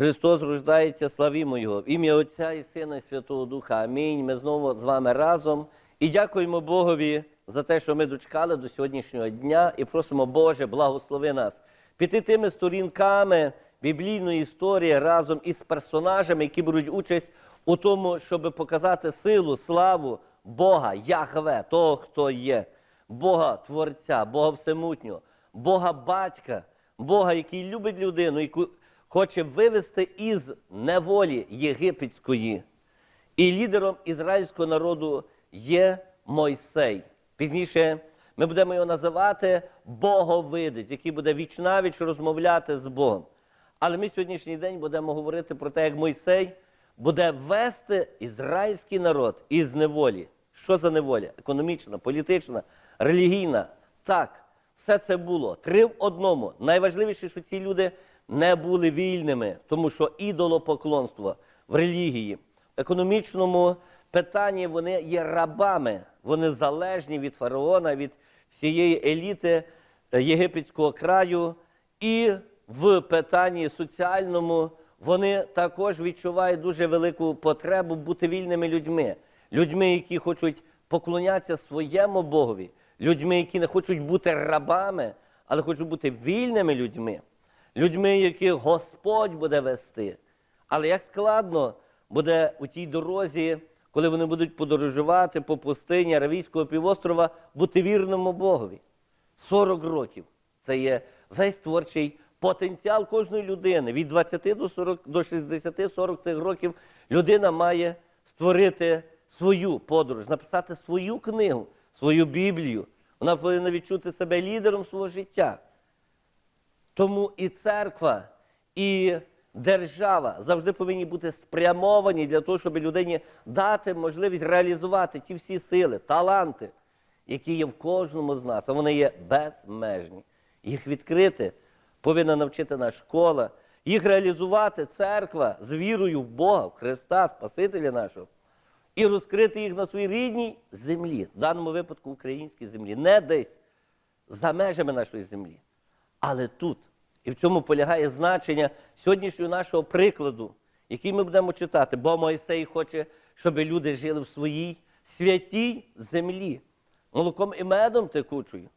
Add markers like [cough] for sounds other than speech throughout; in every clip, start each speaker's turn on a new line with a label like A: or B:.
A: Христос рождається, славімо Його. В ім'я Отця і Сина і Святого Духа. Амінь. Ми знову з вами разом. І дякуємо Богові за те, що ми дочекали до сьогоднішнього дня і просимо, Боже, благослови нас піти тими сторінками біблійної історії разом із персонажами, які беруть участь у тому, щоб показати силу, славу Бога, Яхве, того, хто є, Бога Творця, Бога Всемутнього, Бога Батька, Бога, який любить людину, яку хоче вивести із неволі єгипетської. І лідером ізраїльського народу є Мойсей. Пізніше ми будемо його називати Боговидець, який буде вічнавіч розмовляти з Богом. Але ми сьогоднішній день будемо говорити про те, як Мойсей буде вести ізраїльський народ із неволі. Що за неволя? Економічна, політична, релігійна. Так, все це було. Три в одному. Найважливіше, що ці люди не були вільними, тому що ідолопоклонство в релігії, в економічному питанні вони є рабами. Вони залежні від фараона, від всієї еліти е, єгипетського краю. І в питанні соціальному вони також відчувають дуже велику потребу бути вільними людьми, людьми, які хочуть поклонятися своєму Богові, людьми, які не хочуть бути рабами, але хочуть бути вільними людьми, людьми, яких Господь буде вести. Але як складно буде у тій дорозі, коли вони будуть подорожувати по пустині Аравійського півострова, бути вірному Богові. 40 років. Це є весь творчий потенціал кожної людини. Від 20 до 40, до 60-40 цих років людина має створити свою подорож, написати свою книгу, свою Біблію. Вона повинна відчути себе лідером свого життя. Тому і церква, і держава завжди повинні бути спрямовані для того, щоб людині дати можливість реалізувати ті всі сили, таланти, які є в кожному з нас, а вони є безмежні. Їх відкрити повинна навчити наша школа, їх реалізувати церква з вірою в Бога, в Христа, Спасителя нашого, і розкрити їх на своїй рідній землі, в даному випадку українській землі, не десь за межами нашої землі, але тут. І в цьому полягає значення сьогоднішнього нашого прикладу, який ми будемо читати, бо Мойсей хоче, щоб люди жили в своїй святій землі, молоком і медом текучою.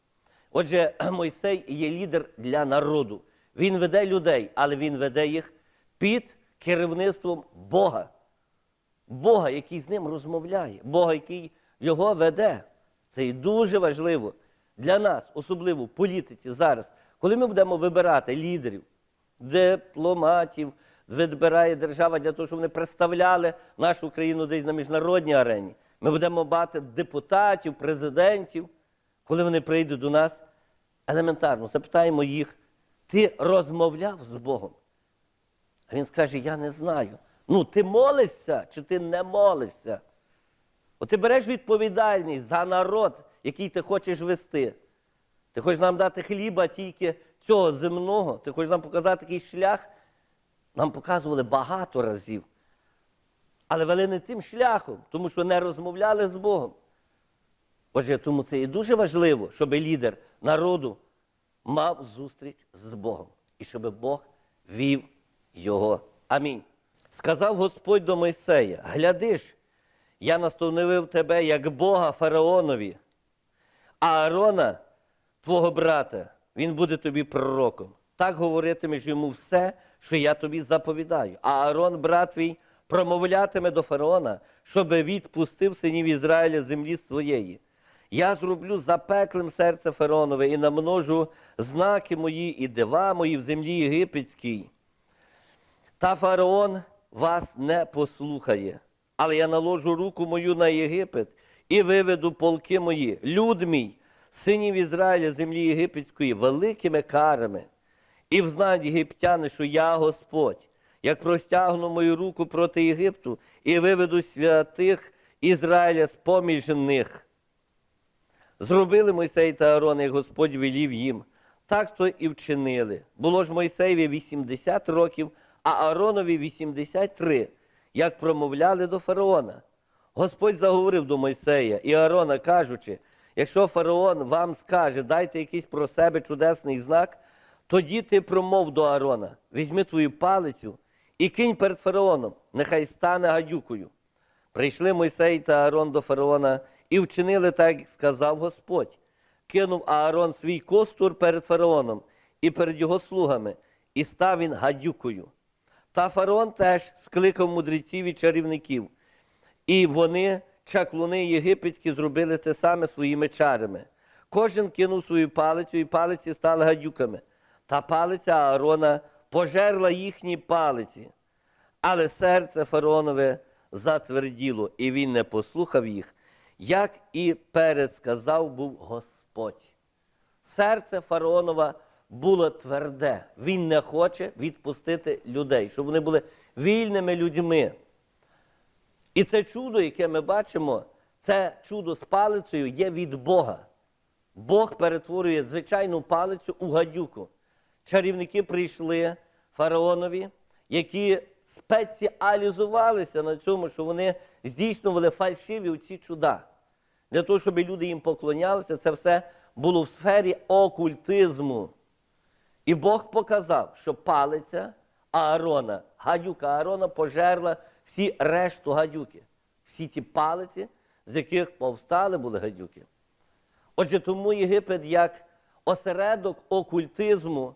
A: Отже, [clears throat] Мойсей є лідер для народу. Він веде людей, але він веде їх під керівництвом Бога. Бога, який з ним розмовляє, Бога, який його веде. Це і дуже важливо для нас, особливо в політиці зараз, коли ми будемо вибирати лідерів, дипломатів, вибирає держава для того, щоб вони представляли нашу країну десь на міжнародній арені. Ми будемо мати депутатів, президентів, коли вони прийдуть до нас, елементарно запитаємо їх, ти розмовляв з Богом? А він скаже, я не знаю. Ну, ти молишся чи ти не молишся? От ти береш відповідальність за народ, який ти хочеш вести. Ти хочеш нам дати хліба тільки цього земного, ти хочеш нам показати такий шлях. Нам показували багато разів. Але вели не тим шляхом, тому що не розмовляли з Богом. Отже, тому це і дуже важливо, щоб лідер народу мав зустріч з Богом і щоб Бог вів його. Амінь. Сказав Господь до Мойсея: Гляди ж, я настановив тебе як Бога фараонові, а Аарона, твого брата, він буде тобі пророком. Так говоритимеш йому все, що я тобі заповідаю. А Аарон, брат твій, промовлятиме до фараона, щоб відпустив синів Ізраїля землі своєї. Я зроблю запеклим серце фараонове і намножу знаки мої і дива мої в землі єгипетській. Та фараон вас не послухає, але я наложу руку мою на Єгипет і виведу полки мої, люд мій, синів Ізраїля, землі єгипетської, великими карами. І взнають єгиптяни, що я Господь, як простягну мою руку проти Єгипту і виведу святих Ізраїля з поміж них. Зробили Мойсей та Аарон, як Господь велів їм. Так то і вчинили. Було ж Мойсеєві 80 років, Ааронові 83, як промовляли до фараона. Господь заговорив до Мойсея і Аарона, кажучи: якщо фараон вам скаже, дайте якийсь про себе чудесний знак, тоді ти промов до Аарона, візьми твою палицю і кинь перед фараоном, нехай стане гадюкою. Прийшли Мойсей та Аарон до фараона і вчинили так, як сказав Господь. Кинув Аарон свій костур перед фараоном і перед його слугами, і став він гадюкою. Та фараон теж скликав мудреців і чарівників, і вони, чаклуни єгипетські, зробили те саме своїми чарами. Кожен кинув свою палицю, і палиці стали гадюками. Та палиця Аарона пожерла їхні палиці. Але серце фараонове затверділо, і він не послухав їх, як і передсказав був Господь. Серце фараонова було тверде. Він не хоче відпустити людей, щоб вони були вільними людьми. І це чудо, яке ми бачимо, це чудо з палицею є від Бога. Бог перетворює звичайну палицю у гадюку. Чарівники прийшли фараонові, які спеціалізувалися на цьому, що вони здійснювали фальшиві ці чуда. Для того, щоб люди їм поклонялися, це все було в сфері окультизму. І Бог показав, що палиця Аарона, гадюка Аарона пожерла всі решту гадюки, всі ті палиці, з яких повстали були гадюки. Отже, тому Єгипет як осередок окультизму,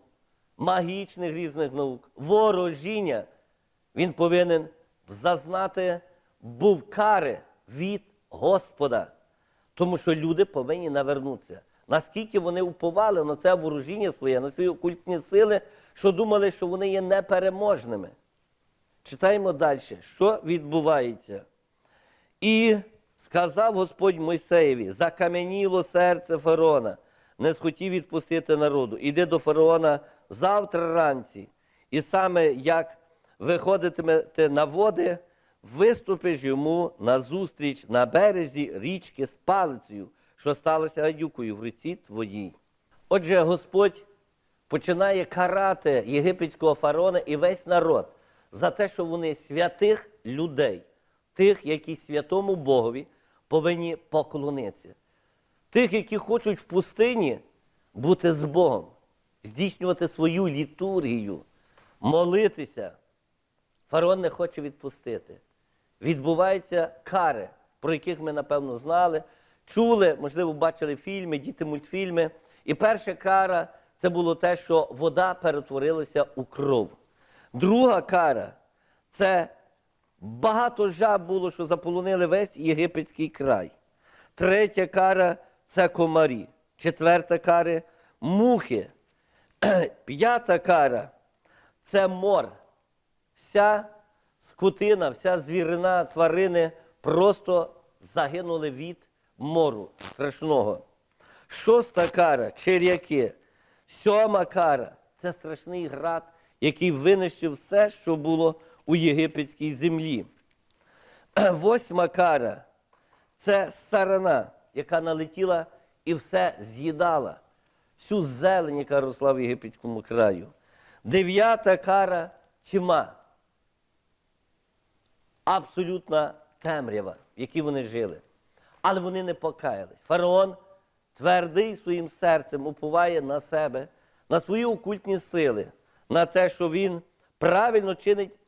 A: магічних різних наук, ворожіння, він повинен зазнати був кари від Господа. Тому що люди повинні навернутися. Наскільки вони уповали на це ворожіння своє, на свої окультні сили, що думали, що вони є непереможними. Читаємо далі, що відбувається. І сказав Господь Мойсеєві, закам'яніло серце фараона, не схотів відпустити народу. Іди до фараона завтра ранці, і саме як виходитимете на води, виступиш йому назустріч на березі річки з палицею, що сталося гадюкою в руці твоїй. Отже, Господь починає карати єгипетського фараона і весь народ за те, що вони святих людей, тих, які святому Богові повинні поклонитися. Тих, які хочуть в пустині бути з Богом, здійснювати свою літургію, молитися. Фараон не хоче відпустити. Відбуваються кари, про яких ми, напевно, знали, чули, можливо, бачили фільми, діти мультфільми. І перша кара це було те, що вода перетворилася у кров. Друга кара це багато жаб було, що заполонили весь єгипетський край. Третя кара це комарі. Четверта кара мухи. [clears throat] П'ята кара це мор. Вся скотина, вся звірина, тварини просто загинули від мору страшного. Шоста кара черяки. Сьома кара це страшний град, який винищив все, що було у єгипетській землі. [clears throat] Восьма кара це сарана, яка налетіла і все з'їдала, всю зелень, яка росла в єгипетському краю. Дев'ята кара тьма. Абсолютна темрява, в якій вони жили. Але вони не покаялись. Фараон твердий своїм серцем уповає на себе, на свої окультні сили, на те, що він правильно чинить,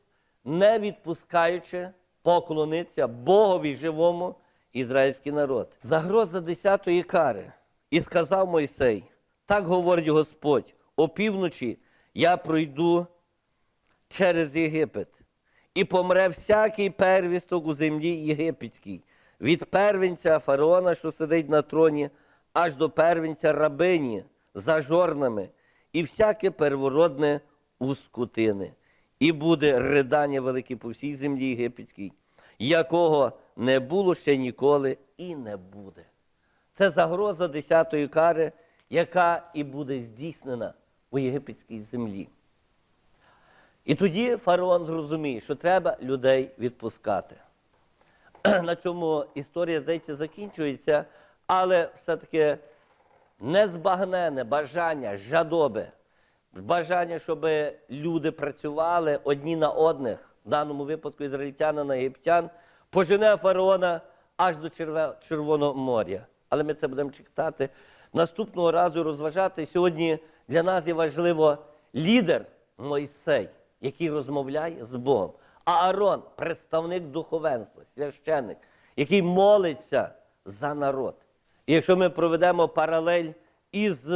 A: не відпускаючи поклонитися Богові живому ізраїльський народ. Загроза десятої кари. І сказав Мойсей: так говорить Господь, опівночі я пройду через Єгипет, і помре всякий первісток у землі єгипетській, від первенця фараона, що сидить на троні, аж до первенця рабині за жорнами, і всяке первородне у скотини. І буде ридання велике по всій землі єгипетській, якого не було ще ніколи і не буде. Це загроза десятої кари, яка і буде здійснена у єгипетській землі. І тоді фараон зрозуміє, що треба людей відпускати. [clears throat] На цьому історія, здається, закінчується, але все-таки незбагнене бажання, жадоби, бажання, щоб люди працювали одні на одних, в даному випадку ізраїльтяни на єгиптян, пожене фараона аж до Червоного моря. Але ми це будемо читати наступного разу розважати. Сьогодні для нас є важливо лідер Мойсей. який розмовляє з Богом. Аарон представник духовенства, священник, який молиться за народ. І якщо ми проведемо паралель із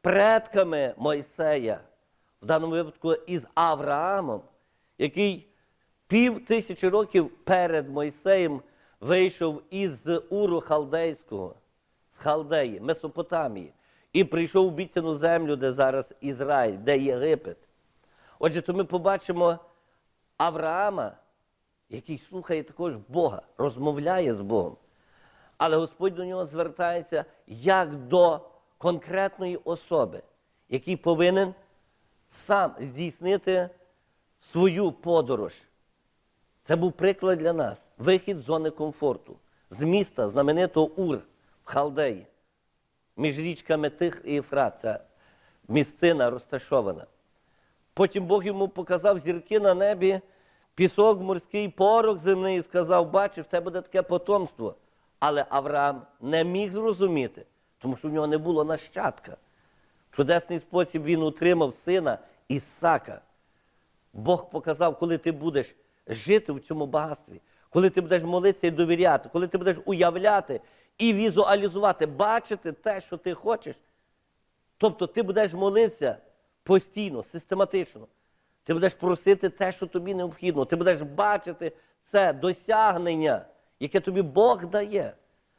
A: предками Мойсея, в даному випадку із Авраамом, який пів тисячі років перед Мойсеєм вийшов із Уру Халдейського, з Халдеї, Месопотамії, і прийшов в обіцяну землю, де зараз Ізраїль, де Єгипет. Отже, то ми побачимо Авраама, який слухає також Бога, розмовляє з Богом. Але Господь до нього звертається як до конкретної особи, який повинен сам здійснити свою подорож. Це був приклад для нас. Вихід з зони комфорту, з міста знаменитого Ур в Халдеї, між річками Тих і Єфрат. Ця місцина розташована. Потім Бог йому показав зірки на небі, пісок морський, порох земний і сказав, бачив, в тебе буде таке потомство. Але Авраам не міг зрозуміти, тому що в нього не було нащадка. В чудесний спосіб він утримав сина Ісака. Бог показав, коли ти будеш жити в цьому багатстві, коли ти будеш молитися і довіряти, коли ти будеш уявляти і візуалізувати, бачити те, що ти хочеш. Тобто ти будеш молитися постійно, систематично. Ти будеш просити те, що тобі необхідно. Ти будеш бачити це досягнення, яке тобі Бог дає.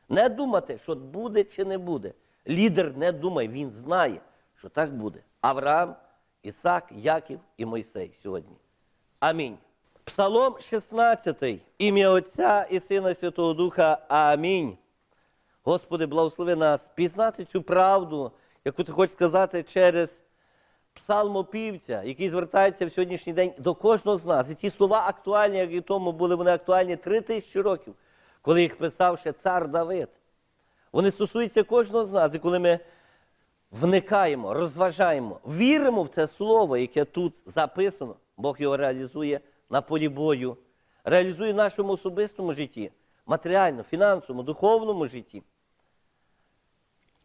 A: Не думати, що буде чи не буде. Лідер не думає, він знає, що так буде. Авраам, Ісак, Яків і Мойсей сьогодні. Амінь. Псалом 16. Ім'я Отця і Сина Святого Духа. Амінь. Господи, благослови нас пізнати цю правду, яку ти хочеш сказати через псалмопівця, який звертається в сьогоднішній день до кожного з нас. І ті слова актуальні, як і тому були вони актуальні три тисячі років, коли їх писав ще цар Давид. Вони стосуються кожного з нас. І коли ми вникаємо, розважаємо, віримо в це слово, яке тут записано, Бог його реалізує на полі бою, реалізує в нашому особистому житті, матеріально, фінансовому, духовному житті,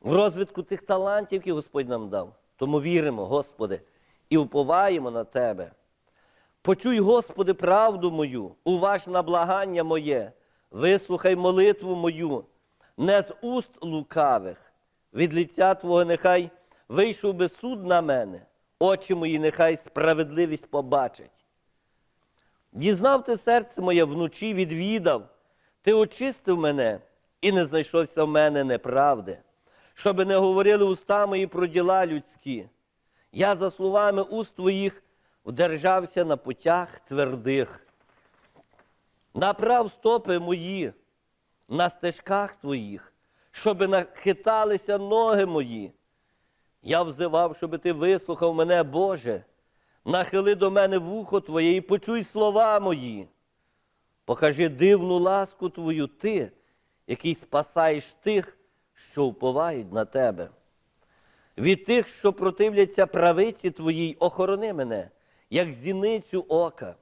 A: в розвитку тих талантів, які Господь нам дав. Тому віримо, Господи, і уповаємо на Тебе. Почуй, Господи, правду мою, уваж на благання моє, вислухай молитву мою, не з уст лукавих, від лиця Твого нехай вийшов би суд на мене, очі мої нехай справедливість побачать. Дізнав ти серце моє вночі, відвідав, ти очистив мене і не знайшлося в мене неправди, щоби не говорили уста мої про діла людські. Я за словами уст твоїх вдержався на путях твердих. Направ стопи мої на стежках твоїх, щоби нахиталися ноги мої. Я взивав, щоби ти вислухав мене, Боже, нахили до мене вухо Твоє і почуй слова мої. Покажи дивну ласку Твою ти, який спасаєш тих, що вповають на тебе. Від тих, що противляться правиці Твоїй, охорони мене, як зіницю ока,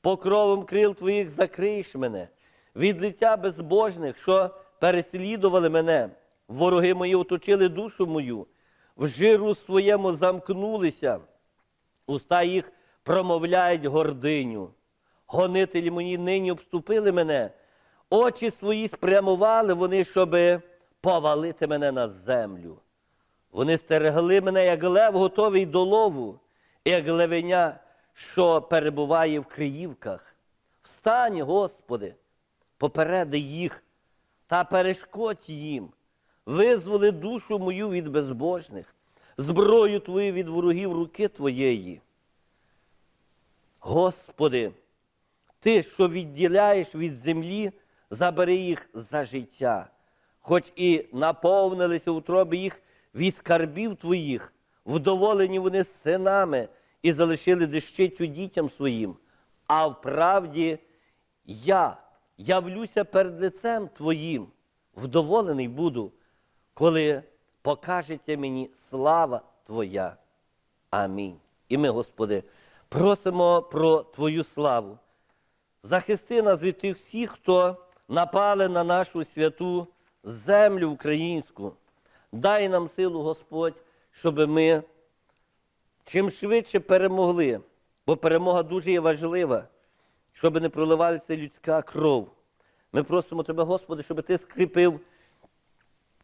A: покровом крил Твоїх закриєш мене, від лиця безбожних, що переслідували мене, вороги мої оточили душу мою, в жиру своєму замкнулися, уста їх промовляють гординю. Гонителі мої нині обступили мене, очі свої спрямували вони, щоби повалити мене на землю. Вони стерегли мене, як лев готовий до лову, як левеня, що перебуває в криївках. Встань, Господи, попереди їх та перешкодь їм, визволи душу мою від безбожних, зброю Твою від ворогів руки Твоєї. Господи, Ти, що відділяєш від землі, забери їх за життя, хоч і наповнилися утроби їх від скарбів Твоїх, вдоволені вони синами і залишили дещицю дітям своїм. А вправді я явлюся перед лицем Твоїм, вдоволений буду, коли покажеться мені слава Твоя. Амінь. І ми, Господи, просимо про Твою славу. Захисти нас від тих всіх, хто напали на нашу святу землю українську. Дай нам силу, Господь, щоб ми чим швидше перемогли Бо перемога дуже є важлива, щоб не проливалася людська кров. Ми просимо Тебе, Господи, щоб Ти скріпив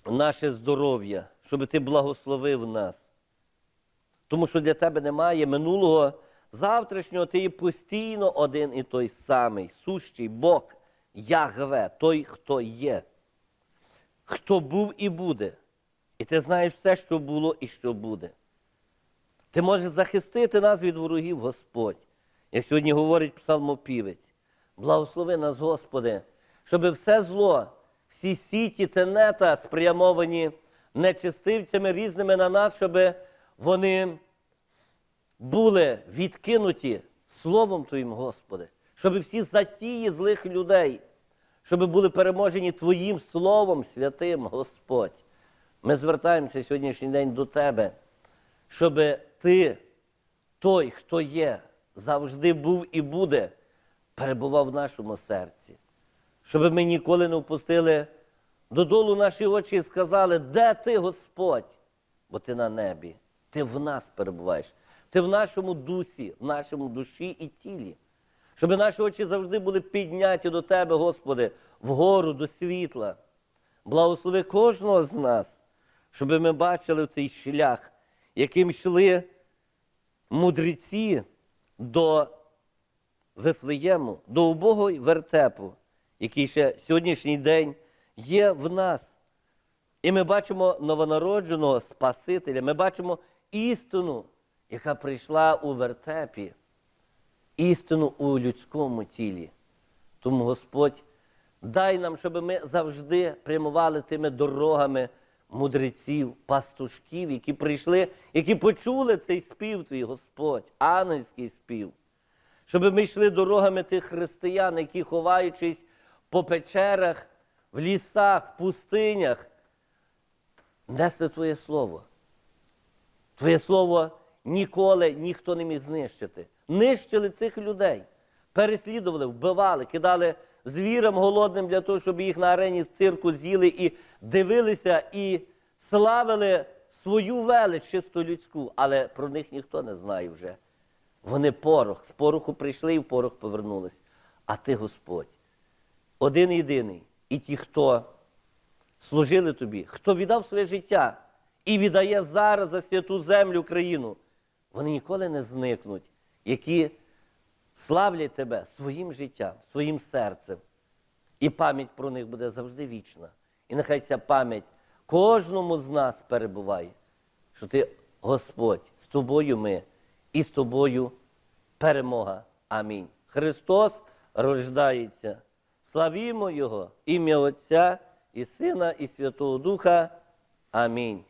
A: наше здоров'я, щоб Ти благословив нас. Тому що для тебе немає минулого, завтрашнього, ти є постійно один і той самий, сущий Бог, Ягве, той, хто є, хто був і буде. І ти знаєш все, що було і що буде. Ти можеш захистити нас від ворогів, Господь, як сьогодні говорить псалмопівець. Благослови нас, Господи, щоб все зло, всі сіті тенета спрямовані нечистивцями різними на нас, щоб вони були відкинуті Словом Твоїм, Господи, щоб всі затії злих людей, щоб були переможені Твоїм Словом святим, Господь. Ми звертаємося сьогоднішній день до Тебе, щоб Ти, той, хто є, завжди був і буде, перебував в нашому серці. Щоб ми ніколи не впустили додолу наші очі і сказали, де ти, Господь? Бо ти на небі, ти в нас перебуваєш, ти в нашому дусі, в нашому душі і тілі. Щоб наші очі завжди були підняті до Тебе, Господи, вгору до світла. Благослови кожного з нас, щоб ми бачили цей шлях, яким йшли мудреці до Вифлеєму, до убогого вертепу, який ще сьогоднішній день є в нас. І ми бачимо новонародженого Спасителя, ми бачимо істину, яка прийшла у вертепі, істину у людському тілі. Тому Господь, дай нам, щоб ми завжди прямували тими дорогами мудреців, пастушків, які прийшли, які почули цей спів твій, Господь, ангельський спів. Щоб ми йшли дорогами тих християн, які, ховаючись по печерах, в лісах, в пустинях, несли Твоє Слово. Твоє Слово ніколи ніхто не міг знищити. Нищили цих людей, переслідували, вбивали, кидали звірам голодним для того, щоб їх на арені з цирку з'їли і дивилися, і славили свою велич чисто людську, але про них ніхто не знає вже. Вони порох, з пороху прийшли і в порох повернулись. А ти, Господь, один єдиний. І ті, хто служили тобі, хто віддав своє життя і віддає зараз за святу землю країну, вони ніколи не зникнуть, які славлять тебе своїм життям, своїм серцем. І пам'ять про них буде завжди вічна. І нехай ця пам'ять кожному з нас перебуває, що ти, Господь, з тобою ми і з тобою перемога. Амінь. Христос рождається. Славімо Його, ім'я Отця і Сина, і Святого Духа. Амінь.